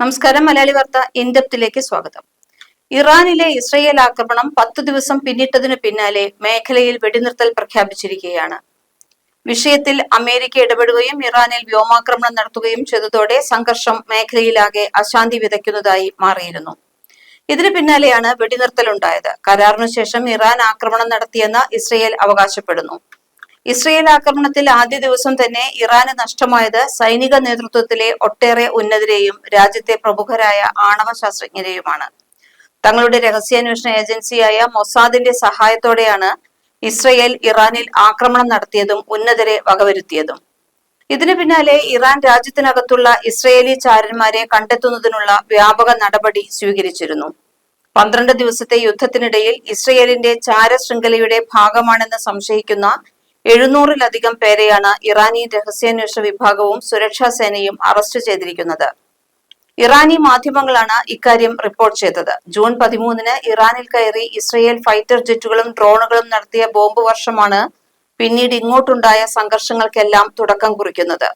നമസ്കാരം മലയാളി വാർത്ത ഇൻഡപ്തിലേക്ക് സ്വാഗതം. ഇറാനിലെ ഇസ്രയേൽ ആക്രമണം പത്തു ദിവസം പിന്നിട്ടതിനു പിന്നാലെ മേഖലയിൽ വെടിനിർത്തൽ പ്രഖ്യാപിച്ചിരിക്കുകയാണ്. വിഷയത്തിൽ അമേരിക്ക ഇടപെടുകയും ഇറാനിൽ വ്യോമാക്രമണം നടത്തുകയും ചെയ്തതോടെ സംഘർഷം മേഖലയിലാകെ അശാന്തി വിതയ്ക്കുന്നതായി മാറിയിരുന്നു. ഇതിനു പിന്നാലെയാണ് വെടിനിർത്തലുണ്ടായത്. കരാറിനു ശേഷം ഇറാൻ ആക്രമണം നടത്തിയെന്ന് ഇസ്രയേൽ അവകാശപ്പെടുന്നു. ഇസ്രയേൽ ആക്രമണത്തിൽ ആദ്യ ദിവസം തന്നെ ഇറാന് നഷ്ടമായത് സൈനിക നേതൃത്വത്തിലെ ഒട്ടേറെ ഉന്നതരെയും രാജ്യത്തെ പ്രമുഖരായ ആണവ ശാസ്ത്രജ്ഞരെയുമാണ്. തങ്ങളുടെ രഹസ്യാന്വേഷണ ഏജൻസിയായ മൊസാദിന്റെ സഹായത്തോടെയാണ് ഇസ്രയേൽ ഇറാനിൽ ആക്രമണം നടത്തിയതും ഉന്നതരെ വകവരുത്തിയതും. ഇതിനു പിന്നാലെ ഇറാൻ രാജ്യത്തിനകത്തുള്ള ഇസ്രയേലി ചാരന്മാരെ കണ്ടെത്തുന്നതിനുള്ള വ്യാപക നടപടി സ്വീകരിച്ചിരുന്നു. പന്ത്രണ്ട് ദിവസത്തെ യുദ്ധത്തിനിടയിൽ ഇസ്രയേലിന്റെ ചാര ശൃംഖലയുടെ ഭാഗമാണെന്ന് സംശയിക്കുന്ന എഴുന്നൂറിലധികം പേരെയാണ് ഇറാനി രഹസ്യാന്വേഷണ വിഭാഗവും സുരക്ഷാ സേനയും അറസ്റ്റ് ചെയ്തിരിക്കുന്നത്. ഇറാനി മാധ്യമങ്ങളാണ് ഇക്കാര്യം റിപ്പോർട്ട് ചെയ്തത്. ജൂൺ പതിമൂന്നിന് ഇറാനിൽ കയറി ഇസ്രയേൽ ഫൈറ്റർ ജെറ്റുകളും ഡ്രോണുകളും നടത്തിയ ബോംബ് വർഷമാണ് പിന്നീട് ഇങ്ങോട്ടുണ്ടായ സംഘർഷങ്ങൾക്കെല്ലാം തുടക്കം കുറിക്കുന്നത്.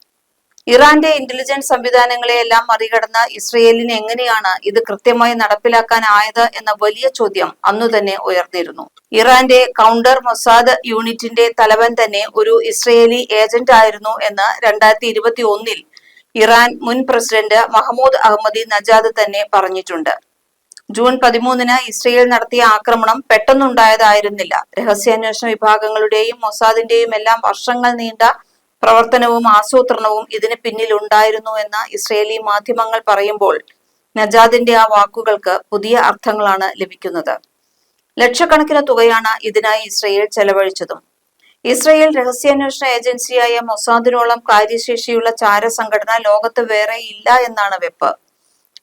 ഇറാന്റെ ഇന്റലിജൻസ് സംവിധാനങ്ങളെയെല്ലാം മറികടന്ന് ഇസ്രയേലിന് എങ്ങനെയാണ് ഇത് കൃത്യമായി നടപ്പിലാക്കാനായത് എന്ന വലിയ ചോദ്യം അന്നു തന്നെ ഉയർന്നിരുന്നു. ഇറാന്റെ കൗണ്ടർ മൊസാദ് യൂണിറ്റിന്റെ തലവൻ തന്നെ ഒരു ഇസ്രയേലി ഏജന്റ് ആയിരുന്നു എന്ന് രണ്ടായിരത്തി ഇരുപത്തി ഒന്നിൽ ഇറാൻ മുൻ പ്രസിഡന്റ് മഹമ്മൂദ് അഹമ്മദി നജാദ് തന്നെ പറഞ്ഞിട്ടുണ്ട്. ജൂൺ പതിമൂന്നിന് ഇസ്രയേൽ നടത്തിയ ആക്രമണം പെട്ടെന്നുണ്ടായതായിരുന്നില്ല. രഹസ്യാന്വേഷണ വിഭാഗങ്ങളുടെയും മൊസാദിന്റെയും എല്ലാം വർഷങ്ങൾ നീണ്ട പ്രവർത്തനവും ആസൂത്രണവും ഇതിന് പിന്നിൽ ഉണ്ടായിരുന്നു എന്ന് ഇസ്രയേലി മാധ്യമങ്ങൾ പറയുമ്പോൾ നജാദിന്റെ ആ വാക്കുകൾക്ക് പുതിയ അർത്ഥങ്ങളാണ് ലഭിക്കുന്നത്. ലക്ഷക്കണക്കിന് തുകയാണ് ഇതിനായി ഇസ്രയേൽ ചെലവഴിച്ചതും. ഇസ്രയേൽ രഹസ്യാന്വേഷണ ഏജൻസിയായ മൊസാദിനോളം കാര്യശേഷിയുള്ള ചാര സംഘടന ലോകത്ത് വേറെ ഇല്ല എന്നാണ് വെപ്പ്.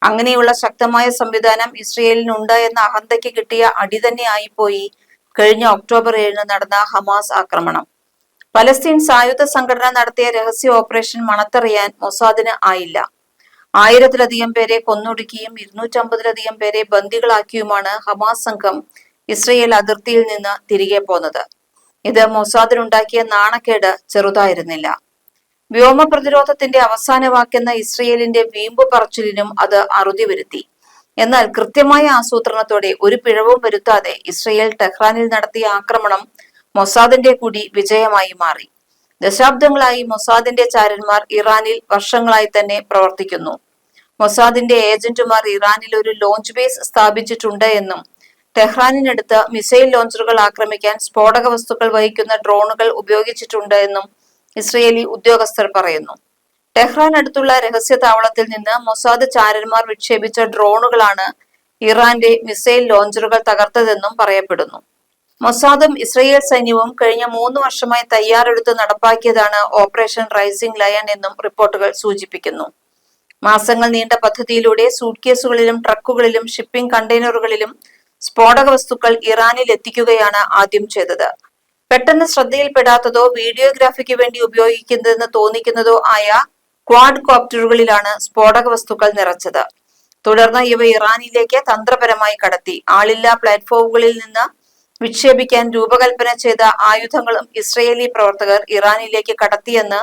അങ്ങനെയുള്ള ശക്തമായ സംവിധാനം ഇസ്രയേലിനുണ്ട് എന്ന അഹന്തയ്ക്ക് കിട്ടിയ അടി തന്നെ ആയിപ്പോയി കഴിഞ്ഞ ഒക്ടോബർ ഏഴിന് നടന്ന ഹമാസ് ആക്രമണം. പലസ്തീൻ സായുധ സംഘടന നടത്തിയ രഹസ്യ ഓപ്പറേഷൻ മണത്തറിയാൻ മൊസാദിന് ആയില്ല. ആയിരത്തിലധികം പേരെ കൊന്നൊടുക്കിയും ഇരുന്നൂറ്റമ്പതിലധികം പേരെ ബന്ദികളാക്കിയുമാണ് ഹമാസ് സംഘം ഇസ്രയേൽ അതിർത്തിയിൽ നിന്ന് തിരികെ പോന്നത്. ഇത് മൊസാദിനുണ്ടാക്കിയ നാണക്കേട് ചെറുതായിരുന്നില്ല. വ്യോമ പ്രതിരോധത്തിന്റെ അവസാനമാക്കുന്ന ഇസ്രയേലിന്റെ വീമ്പു പറച്ചിലിനും അത് അറുതി വരുത്തി. എന്നാൽ കൃത്യമായ ആസൂത്രണത്തോടെ ഒരു പിഴവും വരുത്താതെ ഇസ്രയേൽ ടെഹ്റാനിൽ നടത്തിയ ആക്രമണം മൊസാദിന്റെ കൂടി വിജയമായി മാറി. ദശാബ്ദങ്ങളായി മൊസാദിന്റെ ചാരന്മാർ ഇറാനിൽ വർഷങ്ങളായി തന്നെ പ്രവർത്തിക്കുന്നു. മൊസാദിന്റെ ഏജന്റുമാർ ഇറാനിൽ ഒരു ലോഞ്ച് ബേസ് സ്ഥാപിച്ചിട്ടുണ്ട് എന്നും ടെഹ്റാനിനടുത്ത് മിസൈൽ ലോഞ്ചറുകൾ ആക്രമിക്കാൻ സ്ഫോടക വസ്തുക്കൾ വഹിക്കുന്ന ഡ്രോണുകൾ ഉപയോഗിച്ചിട്ടുണ്ട് എന്നും ഇസ്രയേലി ഉദ്യോഗസ്ഥർ പറയുന്നു. ടെഹ്റാൻ അടുത്തുള്ള രഹസ്യ താവളത്തിൽ നിന്ന് മൊസാദ് ചാരന്മാർ വിക്ഷേപിച്ച ഡ്രോണുകളാണ് ഇറാന്റെ മിസൈൽ ലോഞ്ചറുകൾ തകർത്തതെന്നും പറയപ്പെടുന്നു. മൊസാദും ഇസ്രയേൽ സൈന്യവും കഴിഞ്ഞ മൂന്ന് വർഷമായി തയ്യാറെടുത്ത് നടപ്പാക്കിയതാണ് ഓപ്പറേഷൻ റൈസിംഗ് ലയൺ എന്നും റിപ്പോർട്ടുകൾ സൂചിപ്പിക്കുന്നു. മാസങ്ങൾ നീണ്ട പദ്ധതിയിലൂടെ സൂട്ട്കേസുകളിലും ട്രക്കുകളിലും ഷിപ്പിംഗ് കണ്ടെയ്നറുകളിലും സ്ഫോടക വസ്തുക്കൾ ഇറാനിൽ എത്തിക്കുകയാണ് ആദ്യം ചെയ്തത്. പെട്ടെന്ന് ശ്രദ്ധയിൽപ്പെടാത്തതോ വീഡിയോഗ്രാഫിക്ക് വേണ്ടി ഉപയോഗിക്കുന്നതെന്ന് തോന്നിക്കുന്നതോ ആയ ക്വാഡ് കോപ്റ്ററുകളിലാണ് സ്ഫോടക വസ്തുക്കൾ നിറച്ചത്. തുടർന്ന് ഇവ ഇറാനിലേക്ക് തന്ത്രപരമായി കടത്തി. ആളില്ലാ പ്ലാറ്റ്ഫോമുകളിൽ നിന്ന് വിക്ഷേപിക്കാൻ രൂപകൽപ്പന ചെയ്ത ആയുധങ്ങളും ഇസ്രയേലി പ്രവർത്തകർ ഇറാനിലേക്ക് കടത്തിയെന്ന്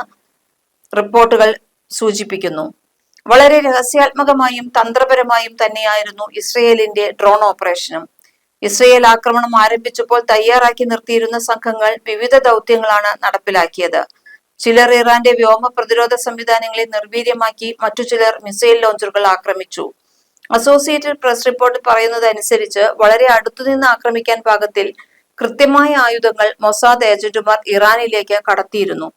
റിപ്പോർട്ടുകൾ സൂചിപ്പിക്കുന്നു. വളരെ രഹസ്യാത്മകമായും തന്ത്രപരമായും തന്നെയായിരുന്നു ഇസ്രയേലിന്റെ ഡ്രോൺ ഓപ്പറേഷനും. ഇസ്രയേൽ ആക്രമണം ആരംഭിച്ചപ്പോൾ തയ്യാറാക്കി നിർത്തിയിരുന്ന സംഘങ്ങൾ വിവിധ ദൗത്യങ്ങളാണ് നടപ്പിലാക്കിയത്. ചിലർ ഇറാന്റെ വ്യോമ പ്രതിരോധ സംവിധാനങ്ങളെ നിർവീര്യമാക്കി മറ്റു ചിലർ മിസൈൽ ലോഞ്ചറുകൾ ആക്രമിച്ചു. അസോസിയേറ്റഡ് പ്രസ് റിപ്പോർട്ട് പറയുന്നതനുസരിച്ച് വളരെ അടുത്തുനിന്ന് ആക്രമിക്കാൻ പാകത്തിൽ കൃത്യമായ ആയുധങ്ങൾ മൊസാദ് ഏജന്റുമാർ ഇറാനിലേക്ക് കടത്തിയിരുന്നു.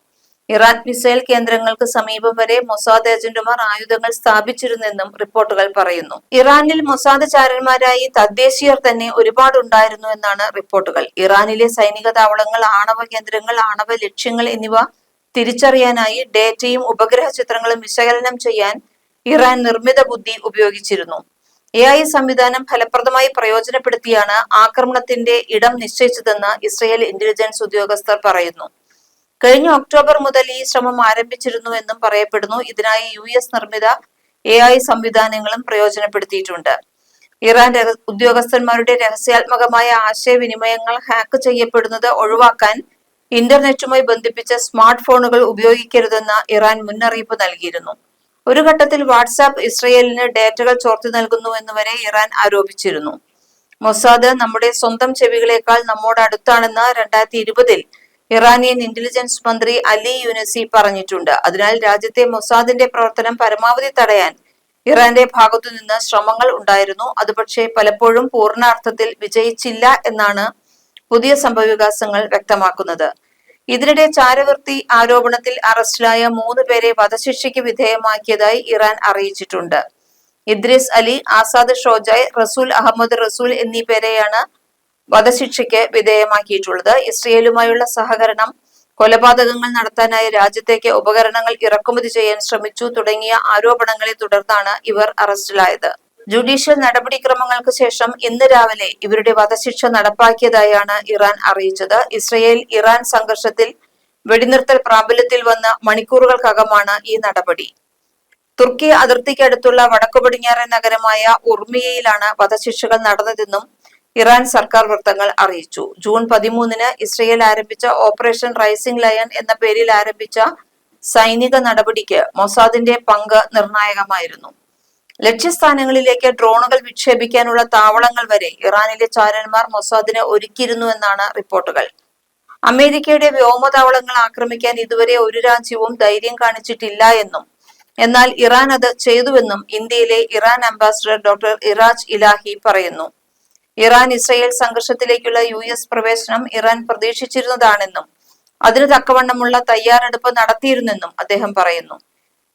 ഇറാൻ മിസൈൽ കേന്ദ്രങ്ങൾക്ക് സമീപം വരെ മൊസാദ് ഏജന്റുമാർ ആയുധങ്ങൾ സ്ഥാപിച്ചിരുന്നെന്നും റിപ്പോർട്ടുകൾ പറയുന്നു. ഇറാനിൽ മൊസാദ് ചാരന്മാരായി തദ്ദേശീയർ തന്നെ ഒരുപാട് ഉണ്ടായിരുന്നു എന്നാണ് റിപ്പോർട്ടുകൾ. ഇറാനിലെ സൈനിക താവളങ്ങൾ ആണവ കേന്ദ്രങ്ങൾ ആണവ ലക്ഷ്യങ്ങൾ എന്നിവ തിരിച്ചറിയാനായി ഡേറ്റയും ഉപഗ്രഹ ചിത്രങ്ങളും വിശകലനം ചെയ്യാൻ ഇറാൻ നിർമ്മിത ബുദ്ധി ഉപയോഗിച്ചിരുന്നു. എ ഐ സംവിധാനം ഫലപ്രദമായി പ്രയോജനപ്പെടുത്തിയാണ് ആക്രമണത്തിന്റെ ഇടം നിശ്ചയിച്ചതെന്ന് ഇസ്രയേൽ ഇന്റലിജൻസ് ഉദ്യോഗസ്ഥർ പറയുന്നു. കഴിഞ്ഞ ഒക്ടോബർ മുതൽ ഈ ശ്രമം ആരംഭിച്ചിരുന്നു എന്നും പറയപ്പെടുന്നു. ഇതിനായി യു എസ് നിർമ്മിത എ ഐ സംവിധാനങ്ങളും പ്രയോജനപ്പെടുത്തിയിട്ടുണ്ട്. ഇറാൻ ഉദ്യോഗസ്ഥന്മാരുടെ രഹസ്യാത്മകമായ ആശയവിനിമയങ്ങൾ ഹാക്ക് ചെയ്യപ്പെടുന്നത് ഒഴിവാക്കാൻ ഇന്റർനെറ്റുമായി ബന്ധിപ്പിച്ച സ്മാർട്ട് ഫോണുകൾ ഉപയോഗിക്കരുതെന്ന് ഇറാൻ മുന്നറിയിപ്പ് നൽകിയിരുന്നു. ഒരു ഘട്ടത്തിൽ വാട്സാപ്പ് ഇസ്രയേലിന് ഡേറ്റകൾ ചോർത്തി നൽകുന്നു എന്ന് വരെ ഇറാൻ ആരോപിച്ചിരുന്നു. മൊസാദ് നമ്മുടെ സ്വന്തം ചെവികളേക്കാൾ നമ്മോട് അടുത്താണെന്ന് രണ്ടായിരത്തി ഇരുപതിൽ ഇറാനിയൻ ഇന്റലിജൻസ് മന്ത്രി അലി യുനസി പറഞ്ഞിട്ടുണ്ട്. അതിനാൽ രാജ്യത്തെ മൊസാദിന്റെ പ്രവർത്തനം പരമാവധി തടയാൻ ഇറാന്റെ ഭാഗത്തു നിന്ന് ശ്രമങ്ങൾ ഉണ്ടായിരുന്നു. അത് പക്ഷേ പലപ്പോഴും പൂർണാർത്ഥത്തിൽ വിജയിച്ചില്ല എന്നാണ് പുതിയ സംഭവവികാസങ്ങൾ വ്യക്തമാക്കുന്നത്. ഇതിനിടെ ചാരവൃത്തി ആരോപണത്തിൽ അറസ്റ്റിലായ മൂന്ന് പേരെ വധശിക്ഷയ്ക്ക് വിധേയമാക്കിയതായി ഇറാൻ അറിയിച്ചിട്ടുണ്ട്. ഇദ്രിസ് അലി ആസാദ് ഷോജായ് റസൂൽ അഹമ്മദ് റസൂൽ എന്നീ പേരെയാണ് വധശിക്ഷയ്ക്ക് വിധേയമാക്കിയിട്ടുള്ളത്. ഇസ്രയേലുമായുള്ള സഹകരണം കൊലപാതകങ്ങൾ നടത്താനായി രാജ്യത്തേക്ക് ഉപകരണങ്ങൾ ഇറക്കുമതി ചെയ്യാൻ ശ്രമിച്ചു തുടങ്ങിയ ആരോപണങ്ങളെ തുടർന്നാണ് ഇവർ അറസ്റ്റിലായത്. ജുഡീഷ്യൽ നടപടിക്രമങ്ങൾക്ക് ശേഷം ഇന്ന് രാവിലെ ഇവരുടെ വധശിക്ഷ നടപ്പാക്കിയതായാണ് ഇറാൻ അറിയിച്ചത്. ഇസ്രയേൽ ഇറാൻ സംഘർഷത്തിൽ വെടിനിർത്തൽ പ്രാബല്യത്തിൽ വന്ന മണിക്കൂറുകൾക്കകമാണ് ഈ നടപടി. തുർക്കി അതിർത്തിക്കടുത്തുള്ള വടക്കു പടിഞ്ഞാറൻ നഗരമായ ഉർമിയയിലാണ് വധശിക്ഷകൾ നടന്നതെന്നും ഇറാൻ സർക്കാർ വൃത്തങ്ങൾ അറിയിച്ചു. ജൂൺ പതിമൂന്നിന് ഇസ്രയേൽ ആരംഭിച്ച ഓപ്പറേഷൻ റൈസിംഗ് ലയൺ എന്ന പേരിൽ ആരംഭിച്ച സൈനിക നടപടിക്ക് മൊസാദിന്റെ പങ്ക് നിർണായകമായിരുന്നു. ലക്ഷ്യസ്ഥാനങ്ങളിലേക്ക് ഡ്രോണുകൾ വിക്ഷേപിക്കാനുള്ള താവളങ്ങൾ വരെ ഇറാനിലെ ചാരന്മാർ മൊസാദിന് ഒരുക്കിയിരുന്നുവെന്നാണ് റിപ്പോർട്ടുകൾ. അമേരിക്കയുടെ വ്യോമതാവളങ്ങൾ ആക്രമിക്കാൻ ഇതുവരെ ഒരു രാജ്യവും ധൈര്യം കാണിച്ചിട്ടില്ല എന്നും എന്നാൽ ഇറാൻ അത് ചെയ്തുവെന്നും ഇന്ത്യയിലെ Iran ambassador doctor Iraj Elahi പറയുന്നു. ഇറാൻ ഇസ്രയേൽ സംഘർഷത്തിലേക്കുള്ള യു എസ് പ്രവേശനം ഇറാൻ പ്രതീക്ഷിച്ചിരുന്നതാണെന്നും അതിന് തക്കവണ്ണമുള്ള തയ്യാറെടുപ്പ് നടത്തിയിരുന്നെന്നും അദ്ദേഹം പറയുന്നു.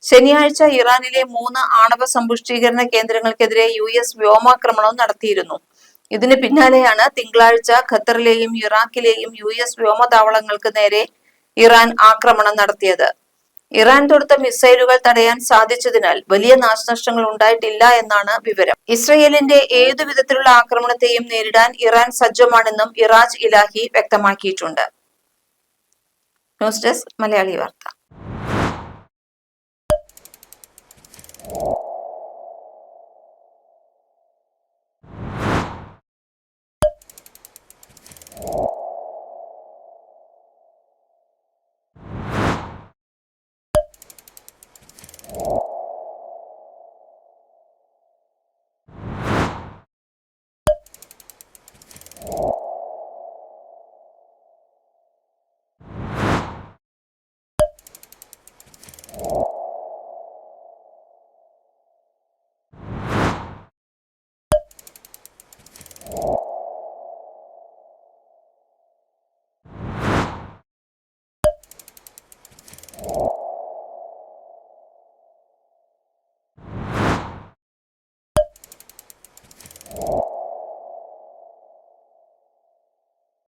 ശനിയാഴ്ച ഇറാനിലെ മൂന്ന് ആണവ സമ്പുഷ്ടീകരണ കേന്ദ്രങ്ങൾക്കെതിരെ യു എസ് വ്യോമാക്രമണവും നടത്തിയിരുന്നു. ഇതിന് പിന്നാലെയാണ് തിങ്കളാഴ്ച ഖത്തറിലെയും ഇറാഖിലെയും യു എസ് വ്യോമതാവളങ്ങൾക്ക് നേരെ ഇറാൻ ആക്രമണം നടത്തിയത്. ഇറാൻ തൊടുത്ത മിസൈലുകൾ തടയാൻ സാധിച്ചതിനാൽ വലിയ നാശനഷ്ടങ്ങൾ ഉണ്ടായിട്ടില്ല എന്നാണ് വിവരം. ഇസ്രയേലിന്റെ ഏതു വിധത്തിലുള്ള ആക്രമണത്തെയും നേരിടാൻ ഇറാൻ സജ്ജമാണെന്നും ഇറാജ് ഇലാഹി വ്യക്തമാക്കിയിട്ടുണ്ട്. ന്യൂസ് ഡെസ്ക് മലയാളി വാർത്ത.